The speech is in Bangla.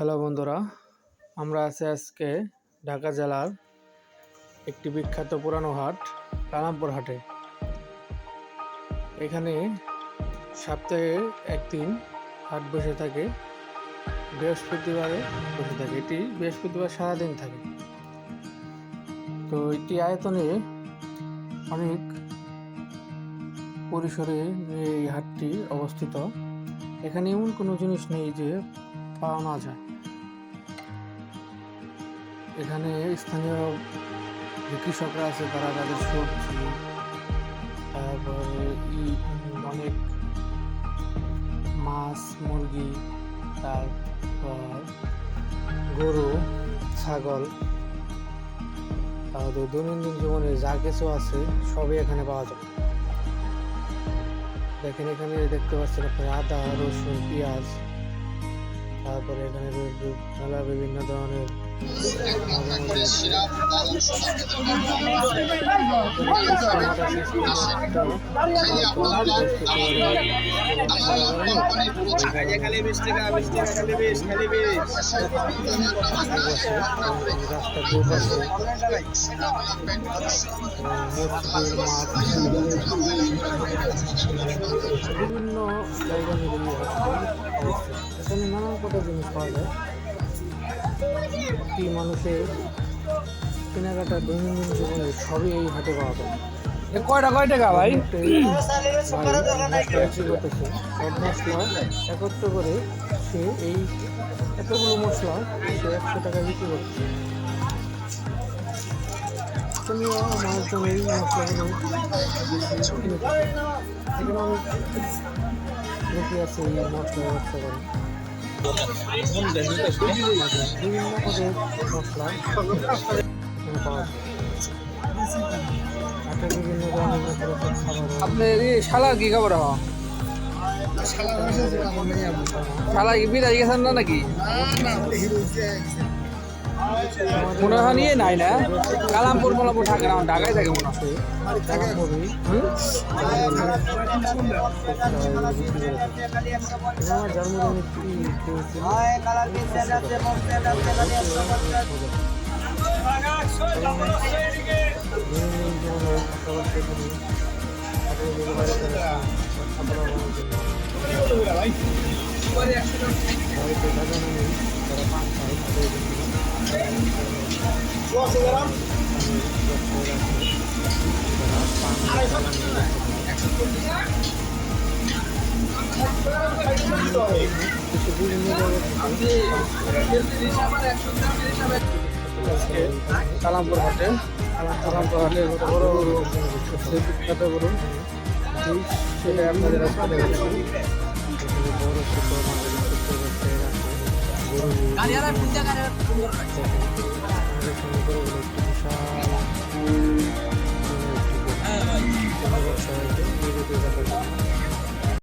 হ্যালো বন্ধুরা, আমরা আছি আজকে ঢাকা জেলার একটি বিখ্যাত পুরানো হাট, কালামপুর হাটে। এখানে সপ্তাহে একদিন হাট বসে থাকে, বৃহস্পতিবারে বসে থাকে। এটি বৃহস্পতিবার সারাদিন থাকে। তো এটি আয়তনে অনেক পরিসরে এই হাটটি অবস্থিত। এখানে এমন কোনো জিনিস নেই যে পাওয়া না যায়। এখানে স্থানীয় যে কৃষকরা আছে তারা তাদের সবজি, তারপরে অনেক মাছ, মুরগি, তারপর গরু, ছাগল, তাদের দৈনন্দিন জীবনে যা কিছু আছে সবই এখানে পাওয়া যায়। দেখেন এখানে দেখতে পাচ্ছেন আপনার আদা, রসুন, পেঁয়াজ, তারপরে এখানে বিভিন্ন ধরনের বিভিন্ন জায়গা এখানে নানান প্রকার জিনিস পাওয়া যায়। কি মানুষের কেনাকাটা দৈনন্দিন জীবনে সবই এই হাটে পাওয়া যায়। কয়টা কয় টাকা ভাই? একত্র করে সে এই এতগুলো মশলা সে একশো টাকা বিক্রি করছে। স্থানীয় মানুষজন এই মশলাগুলো। এখানে অনেক আছে এই মশলা ব্যবসা করে। বিভিন্ন পদের মশলা এখানে পাওয়া যায় হাটের বিভিন্ন ধরনের খাবার আপনি শালা কি খবর হ শালা কি বিদায় গেছেন না নাকি? মনে নিয়ে নাই না কালামপুর মোলাপুর থাকে না ঢাকায় থাকে মনে হয় হুম? কালামপুর হাটে কালামপুর হাটে বড় বড় বিখ্যাত গরু সেটা আপনাদের বড় ছোট মাঝারি ছোট